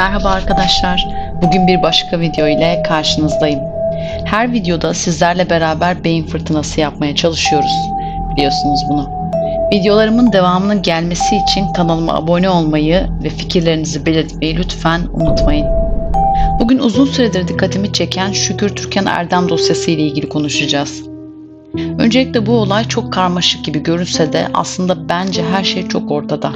Merhaba arkadaşlar. Bugün bir başka video ile karşınızdayım. Her videoda sizlerle beraber beyin fırtınası yapmaya çalışıyoruz. Biliyorsunuz bunu. Videolarımın devamının gelmesi için kanalıma abone olmayı ve fikirlerinizi belirtmeyi lütfen unutmayın. Bugün uzun süredir dikkatimi çeken Şükür Türkan Erdem dosyası ile ilgili konuşacağız. Öncelikle bu olay çok karmaşık gibi görünse de aslında bence her şey çok ortada.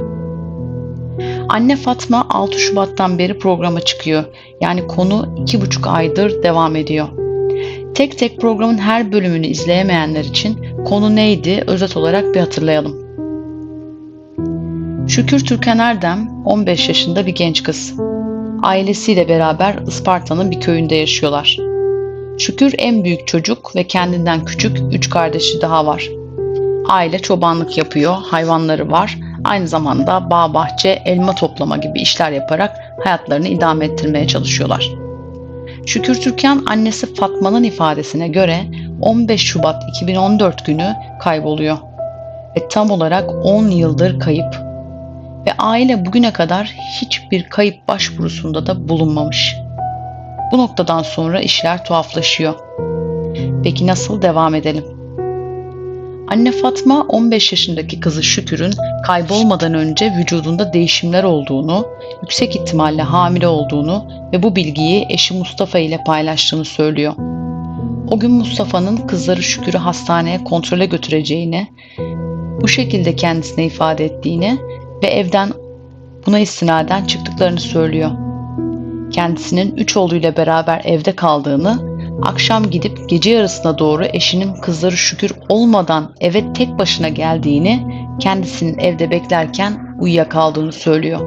Anne Fatma 6 Şubat'tan beri programa çıkıyor. Yani konu 2,5 aydır devam ediyor. Tek tek programın her bölümünü izleyemeyenler için konu neydi özet olarak bir hatırlayalım. Şükür Türkan Erdem 15 yaşında bir genç kız. Ailesiyle beraber Isparta'nın bir köyünde yaşıyorlar. Şükür en büyük çocuk ve kendinden küçük 3 kardeşi daha var. Aile çobanlık yapıyor, hayvanları var Aynı zamanda bağ bahçe, elma toplama gibi işler yaparak hayatlarını idame ettirmeye çalışıyorlar. Şükür Türkan annesi Fatma'nın ifadesine göre 15 Şubat 2014 günü kayboluyor. Ve tam olarak 10 yıldır kayıp. Ve aile bugüne kadar hiçbir kayıp başvurusunda da bulunmamış. Bu noktadan sonra işler tuhaflaşıyor. Peki nasıl devam edelim? Anne Fatma 15 yaşındaki kızı Şükür'ün kaybolmadan önce vücudunda değişimler olduğunu, yüksek ihtimalle hamile olduğunu ve bu bilgiyi eşi Mustafa ile paylaştığını söylüyor. O gün Mustafa'nın kızları Şükür'ü hastaneye kontrole götüreceğini, bu şekilde kendisine ifade ettiğini ve evden buna istinaden çıktıklarını söylüyor. Kendisinin üç oğluyla beraber evde kaldığını akşam gidip gece yarısına doğru eşinin kızları şükür olmadan eve tek başına geldiğini, kendisinin evde beklerken uyuyakaldığını söylüyor.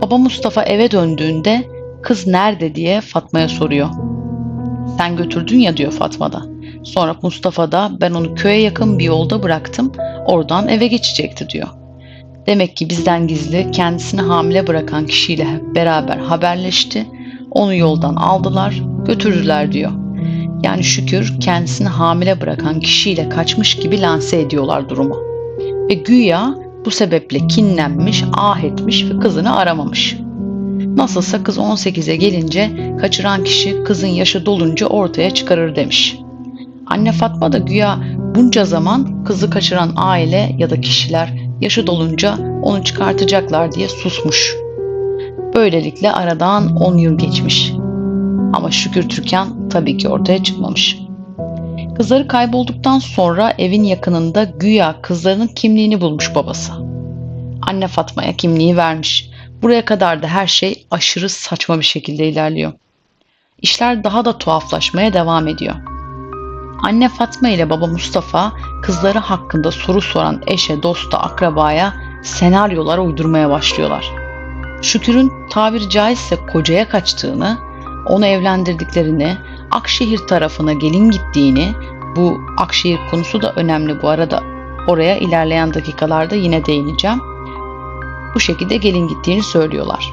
Baba Mustafa eve döndüğünde kız nerede diye Fatma'ya soruyor. Sen götürdün ya diyor Fatma da. Sonra Mustafa da ben onu köye yakın bir yolda bıraktım, oradan eve geçecekti diyor. Demek ki bizden gizli kendisini hamile bırakan kişiyle beraber haberleşti, onu yoldan aldılar, götürdüler diyor. Yani şükür kendisini hamile bırakan kişiyle kaçmış gibi lanse ediyorlar durumu. Ve güya bu sebeple kinlenmiş, ah etmiş ve kızını aramamış. Nasılsa kız 18'e gelince kaçıran kişi kızın yaşı dolunca ortaya çıkarır demiş. Anne Fatma da güya bunca zaman kızı kaçıran aile ya da kişiler yaşı dolunca onu çıkartacaklar diye susmuş. Böylelikle aradan 10 yıl geçmiş. Ama şükür Türkan tabii ki ortaya çıkmamış. Kızları kaybolduktan sonra evin yakınında güya kızlarının kimliğini bulmuş babası. Anne Fatma'ya kimliği vermiş. Buraya kadar da her şey aşırı saçma bir şekilde ilerliyor. İşler daha da tuhaflaşmaya devam ediyor. Anne Fatma ile baba Mustafa kızları hakkında soru soran eşe, dosta, akrabaya senaryolar uydurmaya başlıyorlar. Şükür'ün tabiri caizse kocaya kaçtığını, onu evlendirdiklerini, Akşehir tarafına gelin gittiğini, bu Akşehir konusu da önemli bu arada. Oraya ilerleyen dakikalarda yine değineceğim. Bu şekilde gelin gittiğini söylüyorlar.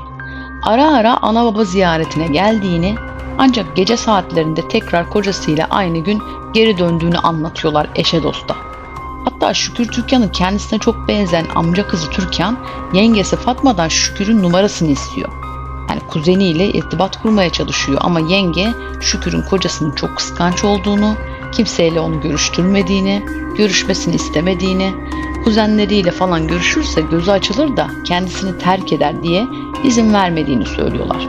Ara ara ana baba ziyaretine geldiğini ancak gece saatlerinde tekrar kocasıyla aynı gün geri döndüğünü anlatıyorlar eşe dosta. Hatta Şükür Türkan'ın kendisine çok benzeyen amca kızı Türkan, yengesi Fatma'dan Şükür'ün numarasını istiyor. Yani kuzeniyle irtibat kurmaya çalışıyor ama yenge Şükür'ün kocasının çok kıskanç olduğunu, kimseyle onu görüştürmediğini, görüşmesini istemediğini, kuzenleriyle falan görüşürse gözü açılır da kendisini terk eder diye izin vermediğini söylüyorlar.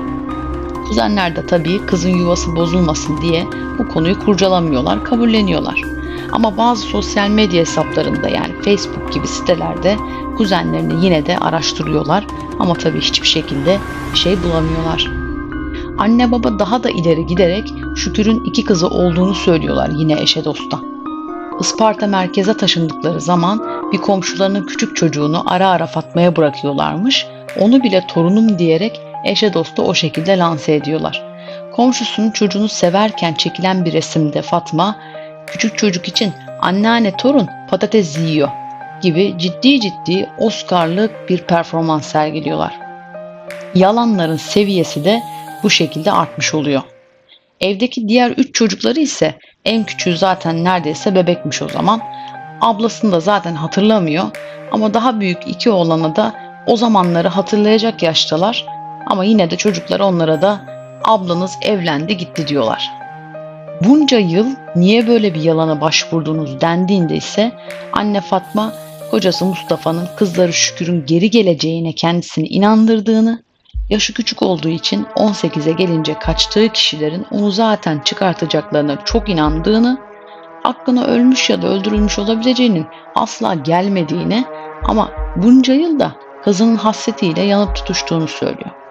Kuzenler de tabii kızın yuvası bozulmasın diye bu konuyu kurcalamıyorlar, kabulleniyorlar. Ama bazı sosyal medya hesaplarında yani Facebook gibi sitelerde kuzenlerini yine de araştırıyorlar ama tabii hiçbir şekilde bir şey bulamıyorlar. Anne baba daha da ileri giderek Şükür'ün iki kızı olduğunu söylüyorlar yine eşe dosta. Isparta merkeze taşındıkları zaman bir komşularının küçük çocuğunu ara ara Fatma'ya bırakıyorlarmış. Onu bile torunum diyerek eşe dosta o şekilde lanse ediyorlar. Komşusunun çocuğunu severken çekilen bir resimde Fatma, küçük çocuk için anneanne torun patates yiyor gibi ciddi ciddi Oscar'lık bir performans sergiliyorlar. Yalanların seviyesi de bu şekilde artmış oluyor. Evdeki diğer üç çocukları ise en küçüğü zaten neredeyse bebekmiş o zaman. Ablasını da zaten hatırlamıyor ama daha büyük iki oğlana da o zamanları hatırlayacak yaştalar Ama yine de çocuklar onlara da ablanız evlendi gitti diyorlar. Bunca yıl niye böyle bir yalana başvurdunuz dendiğinde ise anne Fatma kocası Mustafa'nın kızları Şükür'ün geri geleceğine kendisini inandırdığını, yaşı küçük olduğu için 18'e gelince kaçtığı kişilerin onu zaten çıkartacaklarına çok inandığını, aklına ölmüş ya da öldürülmüş olabileceğinin asla gelmediğini ama bunca yılda kızının hasretiyle yanıp tutuştuğunu söylüyor.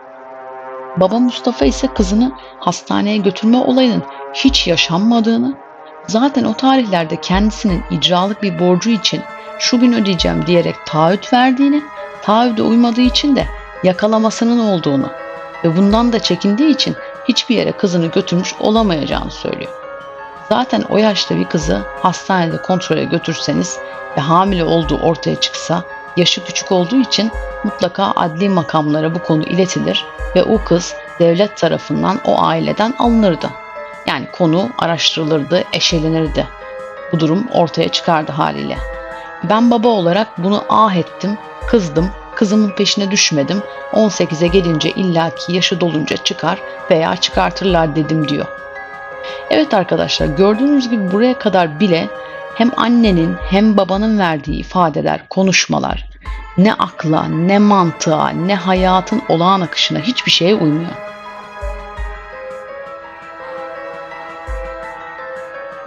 Baba Mustafa ise kızını hastaneye götürme olayının hiç yaşanmadığını, zaten o tarihlerde kendisinin icralık bir borcu için şu gün ödeyeceğim diyerek taahhüt verdiğini, taahhüde uymadığı için de yakalamasının olduğunu ve bundan da çekindiği için hiçbir yere kızını götürmüş olamayacağını söylüyor. Zaten o yaşta bir kızı hastanede kontrole götürseniz ve hamile olduğu ortaya çıksa yaşı küçük olduğu için mutlaka adli makamlara bu konu iletilir ve o kız devlet tarafından o aileden alınırdı. Yani konu araştırılırdı, eşelenirdi. Bu durum ortaya çıkardı haliyle. Ben baba olarak bunu ah ettim, kızdım, kızımın peşine düşmedim. 18'e gelince illaki yaşı dolunca çıkar veya çıkartırlar dedim diyor. Evet arkadaşlar gördüğünüz gibi buraya kadar bile hem annenin hem babanın verdiği ifadeler, konuşmalar ne akla, ne mantığa, ne hayatın olağan akışına hiçbir şeye uymuyor.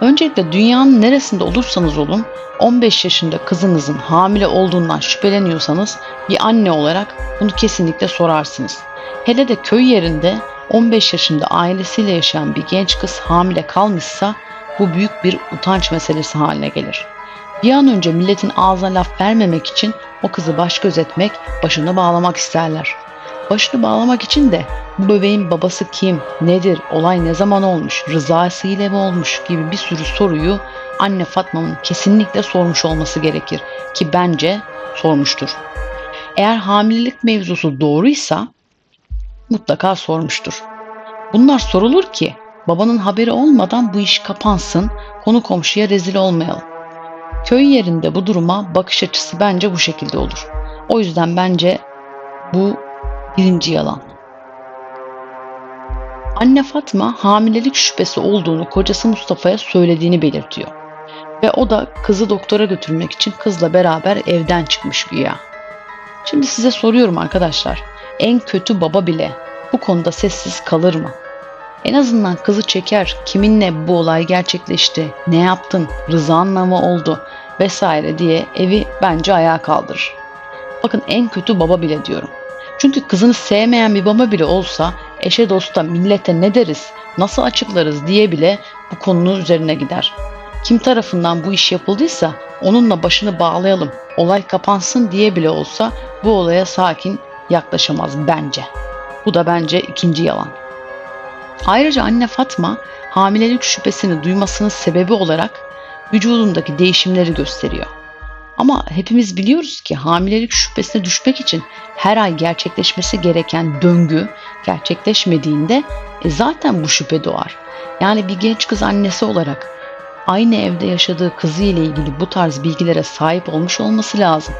Öncelikle dünyanın neresinde olursanız olun 15 yaşında kızınızın hamile olduğundan şüpheleniyorsanız bir anne olarak bunu kesinlikle sorarsınız. Hele de köy yerinde 15 yaşında ailesiyle yaşayan bir genç kız hamile kalmışsa bu büyük bir utanç meselesi haline gelir. Bir an önce milletin ağzına laf vermemek için o kızı baş gözetmek, başını bağlamak isterler. Başını bağlamak için de bu bebeğin babası kim, nedir, olay ne zaman olmuş, rızası ile mi olmuş gibi bir sürü soruyu anne Fatma'nın kesinlikle sormuş olması gerekir ki bence sormuştur. Eğer hamilelik mevzusu doğruysa mutlaka sormuştur. Bunlar sorulur ki babanın haberi olmadan bu iş kapansın, konu komşuya rezil olmayalım. Köy yerinde bu duruma bakış açısı bence bu şekilde olur. O yüzden bence bu birinci yalan. Anne Fatma hamilelik şüphesi olduğunu kocası Mustafa'ya söylediğini belirtiyor. Ve o da kızı doktora götürmek için kızla beraber evden çıkmış güya. Şimdi size soruyorum arkadaşlar. En kötü baba bile bu konuda sessiz kalır mı? En azından kızı çeker, kiminle bu olay gerçekleşti, ne yaptın, rızanla mı oldu vesaire diye evi bence ayağa kaldırır. Bakın en kötü baba bile diyorum. Çünkü kızını sevmeyen bir baba bile olsa eşe dosta millete ne deriz, nasıl açıklarız diye bile bu konunun üzerine gider. Kim tarafından bu iş yapıldıysa onunla başını bağlayalım, olay kapansın diye bile olsa bu olaya sakin yaklaşamaz bence. Bu da bence ikinci yalan. Ayrıca anne Fatma hamilelik şüphesini duymasının sebebi olarak vücudundaki değişimleri gösteriyor. Ama hepimiz biliyoruz ki hamilelik şüphesine düşmek için her ay gerçekleşmesi gereken döngü gerçekleşmediğinde e zaten bu şüphe doğar. Yani bir genç kız annesi olarak aynı evde yaşadığı kızı ile ilgili bu tarz bilgilere sahip olmuş olması lazım.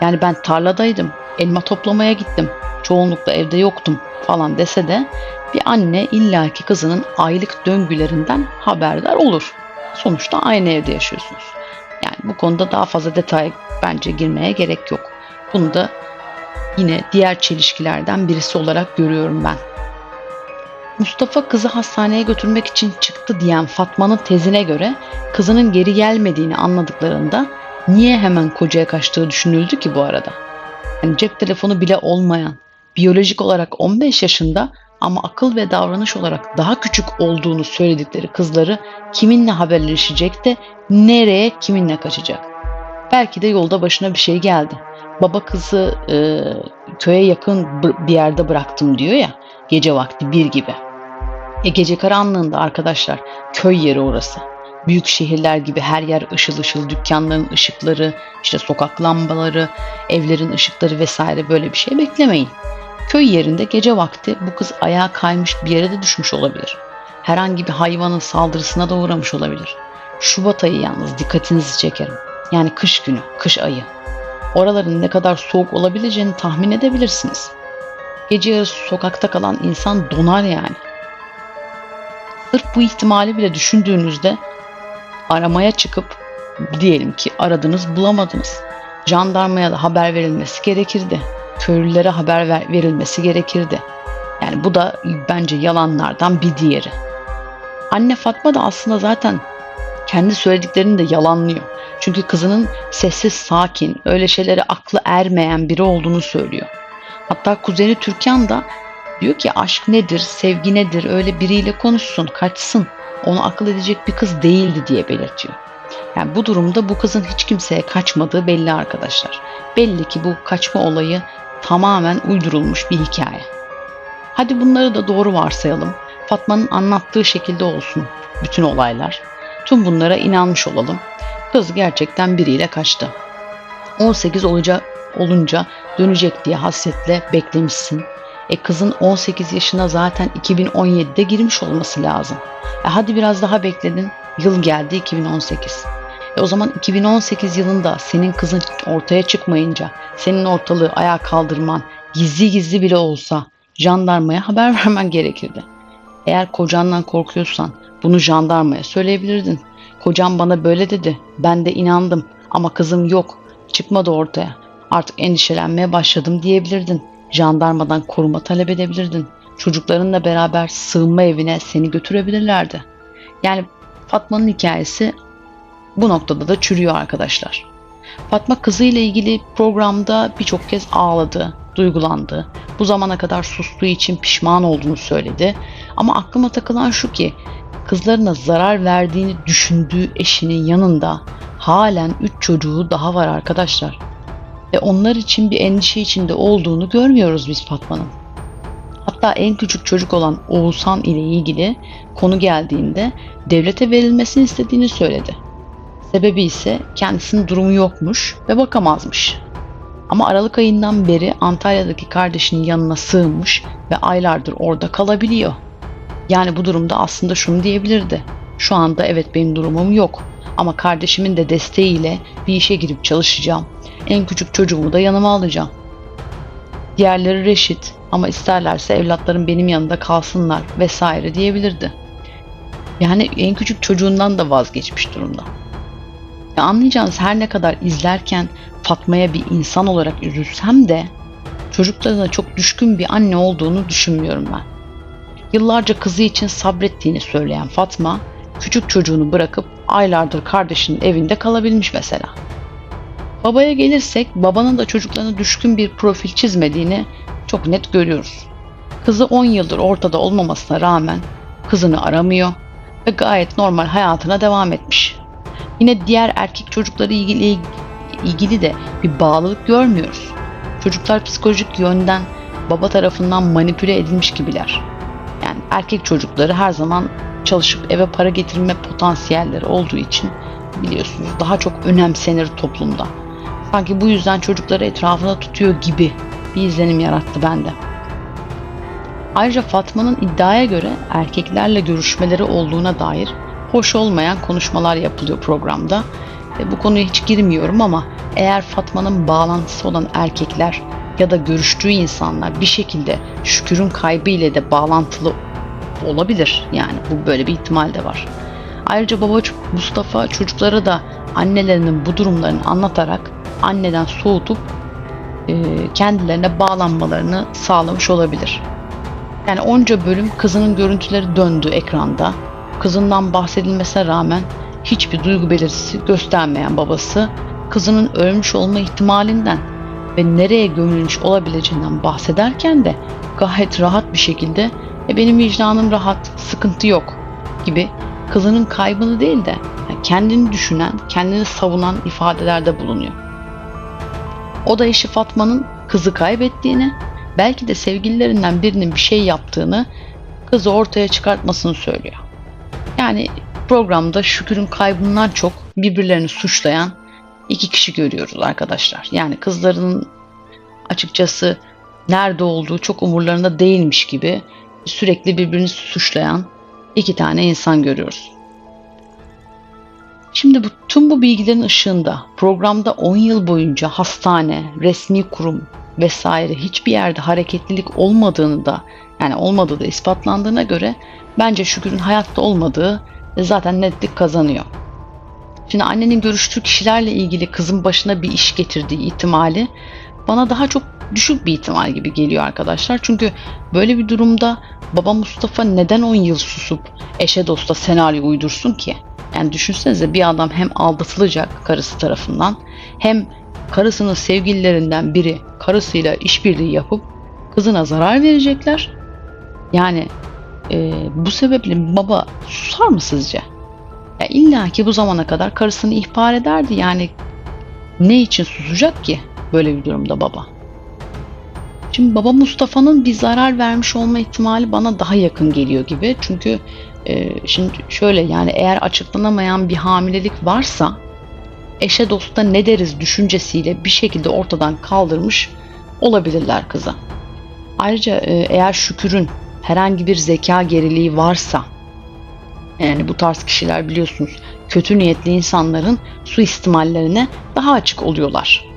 Yani ben tarladaydım, elma toplamaya gittim, çoğunlukla evde yoktum falan dese de bir anne illaki kızının aylık döngülerinden haberdar olur. Sonuçta aynı evde yaşıyorsunuz. Yani bu konuda daha fazla detay bence girmeye gerek yok. Bunu da yine diğer çelişkilerden birisi olarak görüyorum ben. Mustafa kızı hastaneye götürmek için çıktı diyen Fatma'nın tezine göre kızının geri gelmediğini anladıklarında niye hemen kocaya kaçtığı düşünüldü ki bu arada? Yani cep telefonu bile olmayan, biyolojik olarak 15 yaşında ama akıl ve davranış olarak daha küçük olduğunu söyledikleri kızları kiminle haberleşecek de nereye kiminle kaçacak? Belki de yolda başına bir şey geldi. Baba kızı e, köye yakın bir yerde bıraktım diyor ya gece vakti bir gibi. E gece karanlığında arkadaşlar köy yeri orası. Büyük şehirler gibi her yer ışıl ışıl, dükkanların ışıkları, işte sokak lambaları, evlerin ışıkları vesaire böyle bir şey beklemeyin. Köy yerinde gece vakti bu kız ayağa kaymış bir yere de düşmüş olabilir. Herhangi bir hayvanın saldırısına da uğramış olabilir. Şubat ayı yalnız dikkatinizi çekerim. Yani kış günü, kış ayı. Oraların ne kadar soğuk olabileceğini tahmin edebilirsiniz. Gece yarısı sokakta kalan insan donar yani. Sırf bu ihtimali bile düşündüğünüzde aramaya çıkıp diyelim ki aradınız bulamadınız. Jandarmaya da haber verilmesi gerekirdi. Köylülere haber ver- verilmesi gerekirdi. Yani bu da bence yalanlardan bir diğeri. Anne Fatma da aslında zaten kendi söylediklerini de yalanlıyor. Çünkü kızının sessiz, sakin, öyle şeylere aklı ermeyen biri olduğunu söylüyor. Hatta kuzeni Türkan da diyor ki aşk nedir, sevgi nedir, öyle biriyle konuşsun, kaçsın. Onu akıl edecek bir kız değildi diye belirtiyor. Yani bu durumda bu kızın hiç kimseye kaçmadığı belli arkadaşlar. Belli ki bu kaçma olayı tamamen uydurulmuş bir hikaye. Hadi bunları da doğru varsayalım. Fatma'nın anlattığı şekilde olsun bütün olaylar. Tüm bunlara inanmış olalım. Kız gerçekten biriyle kaçtı. 18 olunca, olunca dönecek diye hasretle beklemişsin. E kızın 18 yaşına zaten 2017'de girmiş olması lazım. E hadi biraz daha bekledin. Yıl geldi 2018. E o zaman 2018 yılında senin kızın ortaya çıkmayınca senin ortalığı ayağa kaldırman gizli gizli bile olsa jandarmaya haber vermen gerekirdi. Eğer kocandan korkuyorsan bunu jandarmaya söyleyebilirdin. Kocam bana böyle dedi. Ben de inandım ama kızım yok. Çıkmadı ortaya. Artık endişelenmeye başladım diyebilirdin. Jandarmadan koruma talep edebilirdin. Çocuklarınla beraber sığınma evine seni götürebilirlerdi. Yani Fatma'nın hikayesi bu noktada da çürüyor arkadaşlar. Fatma kızıyla ilgili programda birçok kez ağladı, duygulandı. Bu zamana kadar sustuğu için pişman olduğunu söyledi. Ama aklıma takılan şu ki kızlarına zarar verdiğini düşündüğü eşinin yanında halen 3 çocuğu daha var arkadaşlar. Ve onlar için bir endişe içinde olduğunu görmüyoruz biz Fatma'nın. Hatta en küçük çocuk olan Oğuzhan ile ilgili konu geldiğinde devlete verilmesini istediğini söyledi. Sebebi ise kendisinin durumu yokmuş ve bakamazmış. Ama Aralık ayından beri Antalya'daki kardeşinin yanına sığınmış ve aylardır orada kalabiliyor. Yani bu durumda aslında şunu diyebilirdi. Şu anda evet benim durumum yok ama kardeşimin de desteğiyle bir işe girip çalışacağım. En küçük çocuğumu da yanıma alacağım. Diğerleri reşit ama isterlerse evlatlarım benim yanında kalsınlar vesaire diyebilirdi. Yani en küçük çocuğundan da vazgeçmiş durumda. Ya anlayacağınız her ne kadar izlerken Fatma'ya bir insan olarak üzülsem de çocuklarına çok düşkün bir anne olduğunu düşünmüyorum ben. Yıllarca kızı için sabrettiğini söyleyen Fatma, küçük çocuğunu bırakıp aylardır kardeşinin evinde kalabilmiş mesela. Babaya gelirsek babanın da çocuklarına düşkün bir profil çizmediğini çok net görüyoruz. Kızı 10 yıldır ortada olmamasına rağmen kızını aramıyor ve gayet normal hayatına devam etmiş. Yine diğer erkek çocukları ilgili, ilgili de bir bağlılık görmüyoruz. Çocuklar psikolojik yönden baba tarafından manipüle edilmiş gibiler. Yani erkek çocukları her zaman çalışıp eve para getirme potansiyelleri olduğu için biliyorsunuz daha çok önemsenir toplumda. Sanki bu yüzden çocukları etrafına tutuyor gibi bir izlenim yarattı bende. Ayrıca Fatma'nın iddiaya göre erkeklerle görüşmeleri olduğuna dair hoş olmayan konuşmalar yapılıyor programda. E, bu konuya hiç girmiyorum ama eğer Fatma'nın bağlantısı olan erkekler ya da görüştüğü insanlar bir şekilde Şükür'ün kaybı ile de bağlantılı olabilir. Yani bu böyle bir ihtimal de var. Ayrıca baba Mustafa çocuklara da annelerinin bu durumlarını anlatarak anneden soğutup e, kendilerine bağlanmalarını sağlamış olabilir. Yani onca bölüm kızının görüntüleri döndü ekranda. Kızından bahsedilmesine rağmen hiçbir duygu belirtisi göstermeyen babası kızının ölmüş olma ihtimalinden ve nereye gömülmüş olabileceğinden bahsederken de gayet rahat bir şekilde e benim vicdanım rahat, sıkıntı yok gibi kızının kaybını değil de kendini düşünen, kendini savunan ifadelerde bulunuyor. O da eşi Fatma'nın kızı kaybettiğini, belki de sevgililerinden birinin bir şey yaptığını kızı ortaya çıkartmasını söylüyor. Yani programda Şükür'ün kaybından çok birbirlerini suçlayan iki kişi görüyoruz arkadaşlar. Yani kızlarının açıkçası nerede olduğu çok umurlarında değilmiş gibi sürekli birbirini suçlayan iki tane insan görüyoruz. Şimdi bu, tüm bu bilgilerin ışığında programda 10 yıl boyunca hastane, resmi kurum vesaire hiçbir yerde hareketlilik olmadığını da yani olmadığı da ispatlandığına göre bence Şükür'ün hayatta olmadığı zaten netlik kazanıyor. Şimdi annenin görüştüğü kişilerle ilgili kızın başına bir iş getirdiği ihtimali bana daha çok düşük bir ihtimal gibi geliyor arkadaşlar. Çünkü böyle bir durumda baba Mustafa neden 10 yıl susup eşe dosta senaryo uydursun ki? Yani düşünsenize bir adam hem aldatılacak karısı tarafından hem karısının sevgililerinden biri karısıyla işbirliği yapıp kızına zarar verecekler. Yani e, bu sebeple baba susar mı sizce? Ya illa ki bu zamana kadar karısını ihbar ederdi. Yani ne için susacak ki böyle bir durumda baba? Şimdi baba Mustafa'nın bir zarar vermiş olma ihtimali bana daha yakın geliyor gibi. Çünkü e, şimdi şöyle yani eğer açıklanamayan bir hamilelik varsa eşe dosta ne deriz düşüncesiyle bir şekilde ortadan kaldırmış olabilirler kıza. Ayrıca e, eğer Şükür'ün herhangi bir zeka geriliği varsa yani bu tarz kişiler biliyorsunuz kötü niyetli insanların suistimallerine daha açık oluyorlar.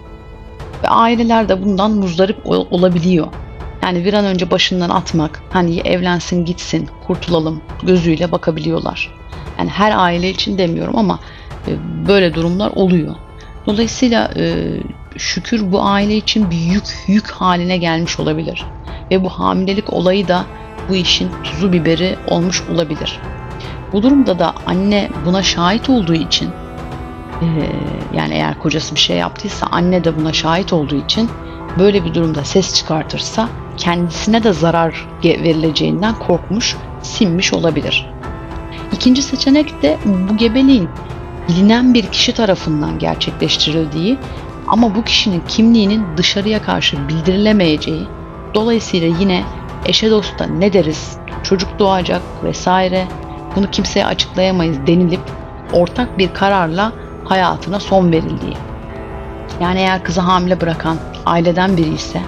Ve aileler de bundan muzdarip olabiliyor. Yani bir an önce başından atmak, hani evlensin gitsin, kurtulalım gözüyle bakabiliyorlar. Yani her aile için demiyorum ama e, böyle durumlar oluyor. Dolayısıyla e, şükür bu aile için bir yük yük haline gelmiş olabilir. Ve bu hamilelik olayı da bu işin tuzu biberi olmuş olabilir. Bu durumda da anne buna şahit olduğu için yani eğer kocası bir şey yaptıysa anne de buna şahit olduğu için böyle bir durumda ses çıkartırsa kendisine de zarar verileceğinden korkmuş, sinmiş olabilir. İkinci seçenek de bu gebeliğin bilinen bir kişi tarafından gerçekleştirildiği ama bu kişinin kimliğinin dışarıya karşı bildirilemeyeceği, dolayısıyla yine eşe dosta ne deriz, çocuk doğacak vesaire bunu kimseye açıklayamayız denilip ortak bir kararla hayatına son verildiği. Yani eğer kızı hamile bırakan aileden biri ise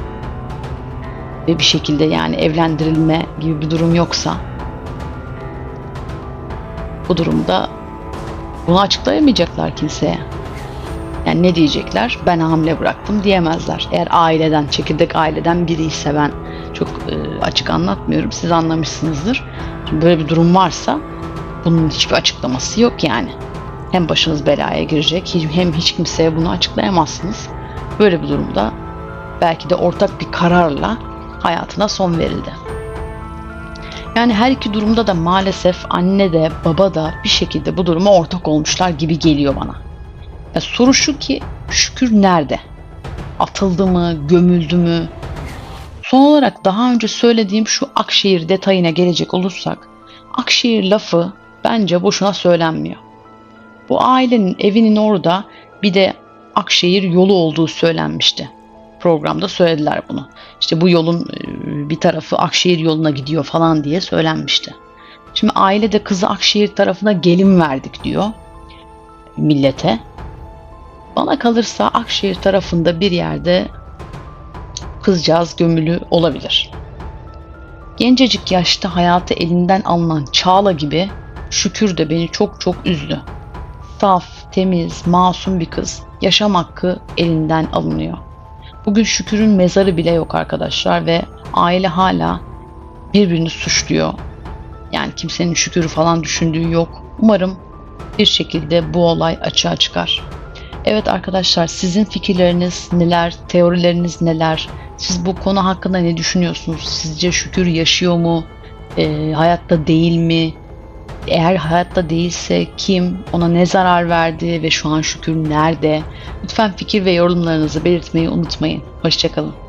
ve bir şekilde yani evlendirilme gibi bir durum yoksa bu durumda bunu açıklayamayacaklar kimseye. Yani ne diyecekler? Ben hamile bıraktım diyemezler. Eğer aileden, çekirdek aileden biri ise ben çok e, açık anlatmıyorum. Siz anlamışsınızdır. Böyle bir durum varsa bunun hiçbir açıklaması yok yani. Hem başınız belaya girecek hem hiç kimseye bunu açıklayamazsınız. Böyle bir durumda belki de ortak bir kararla hayatına son verildi. Yani her iki durumda da maalesef anne de baba da bir şekilde bu duruma ortak olmuşlar gibi geliyor bana. Ya soru şu ki Şükür nerede? Atıldı mı, gömüldü mü? Son olarak daha önce söylediğim şu Akşehir detayına gelecek olursak, Akşehir lafı bence boşuna söylenmiyor. Bu ailenin evinin orada bir de Akşehir yolu olduğu söylenmişti. Programda söylediler bunu. İşte bu yolun e, bir tarafı Akşehir yoluna gidiyor falan diye söylenmişti. Şimdi aile de kızı Akşehir tarafına gelin verdik diyor millete. Bana kalırsa Akşehir tarafında bir yerde kızcağız gömülü olabilir. Gencecik yaşta hayatı elinden alınan Çağla gibi Şükür de beni çok çok üzdü. Saf, temiz, masum bir kız. Yaşam hakkı elinden alınıyor. Bugün Şükür'ün mezarı bile yok arkadaşlar ve aile hala birbirini suçluyor. Yani kimsenin Şükür'ü falan düşündüğü yok. Umarım bir şekilde bu olay açığa çıkar. Evet arkadaşlar sizin fikirleriniz neler, teorileriniz neler? Siz bu konu hakkında ne düşünüyorsunuz? Sizce Şükür yaşıyor mu? E, hayatta değil mi? Eğer hayatta değilse kim, ona ne zarar verdi ve şu an Şükür nerede? Lütfen fikir ve yorumlarınızı belirtmeyi unutmayın. Hoşçakalın.